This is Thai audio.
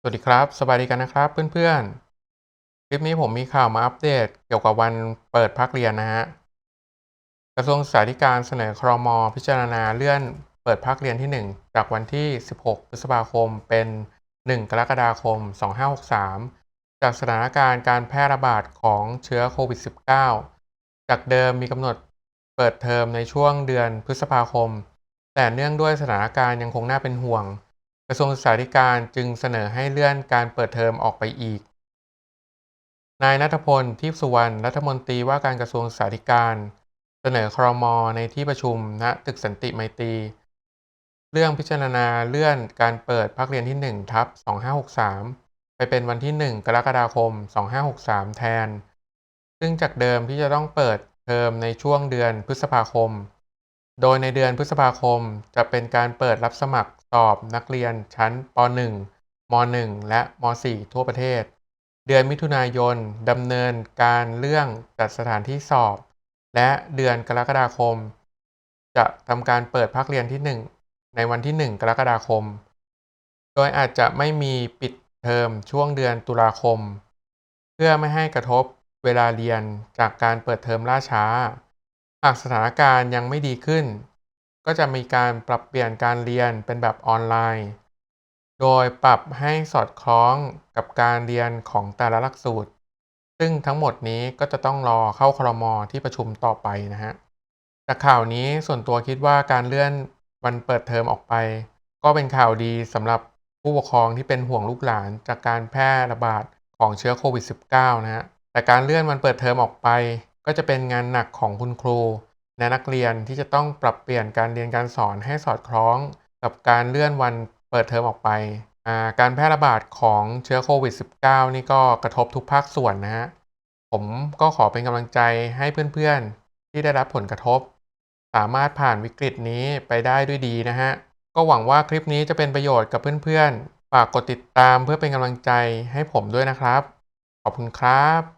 สวัสดีครับ สบายดีกันนะครับเพื่อนๆ คลิปนี้ผมมีข่าวมาอัปเดตเกี่ยวกับวันเปิดภาคเรียนนะฮะ กระทรวงศึกษาธิการเสนอครม พิจารณาเลื่อนเปิดภาคเรียนที่ 1 จากวันที่ 16 พฤษภาคมเป็น 1 กรกฎาคม 2563 จากสถานการณ์การแพร่ระบาดของเชื้อโควิด -19 จากเดิมมีกำหนดเปิดเทอมในช่วงเดือนพฤษภาคม แต่เนื่องด้วยสถานการณ์ยังคงน่าเป็นห่วง กระทรวงศึกษาธิการจึงเสนอให้เลื่อนการเปิดเทอมออกไปอีก นายณัฐพลทิพสุวรรณรัฐมนตรีว่าการกระทรวงศึกษาธิการ เสนอครมในที่ประชุมณตึกสันติไมตรี เรื่องพิจารณาเลื่อนการเปิดภาคเรียนที่1ทับ2563 ไปเป็นวันที่ 1 กรกฎาคม 2563 แทน ซึ่งจากเดิมที่จะต้องเปิดเทอมในช่วงเดือนพฤษภาคม โดยในเดือนพฤษภาคมจะเป็นการเปิดรับสมัคร สอบนักเรียนชั้นป .1 ม .1 และม .4 ทั่วประเทศ เดือนมิถุนายนดำเนินการเรื่องจัดสถานที่สอบ และเดือนกรกฎาคม จะทำการเปิดภาคเรียนที่ 1 ในวันที่ 1 กรกฎาคม โดยอาจจะไม่มีปิดเทอมช่วงเดือนตุลาคม เพื่อไม่ให้กระทบเวลาเรียนจากการเปิดเทอมล่าช้า หากสถานการณ์ยังไม่ดีขึ้น ก็จะมีการปรับเปลี่ยนการเรียนเป็นแบบออนไลน์ โดยปรับให้สอดคล้องกับการเรียนของแต่ละหลักสูตร ซึ่งทั้งหมดนี้ก็จะต้องรอเข้าครมอที่ประชุมต่อไปนะฮะจากข่าวนี้ส่วนตัวคิดว่าการเลื่อนวันเปิดเทอมออกไป ก็เป็นข่าวดีสำหรับผู้ปกครองที่เป็นห่วงลูกหลานจากการแพร่ระบาดของเชื้อโควิด -19 นะฮะแต่การเลื่อนวันเปิดเทอมออกไป ก็จะเป็นงานหนักของคุณครู และนักเรียนที่จะต้องปรับเปลี่ยนการเรียนการสอนให้สอดคล้อง กับการเลื่อนวันเปิดเทอมออกไป การแพร่ระบาดของเชื้อโควิด -19 นี่ก็กระทบทุกภาคส่วนนะฮะ ผมก็ขอเป็นกำลังใจให้เพื่อนๆ ที่ได้รับผลกระทบ สามารถผ่านวิกฤตนี้ไปได้ด้วยดีนะฮะ ก็หวังว่าคลิปนี้จะเป็นประโยชน์กับเพื่อนๆ ฝากกดติดตามเพื่อเป็นกำลังใจให้ผมด้วยนะครับ ขอบคุณครับ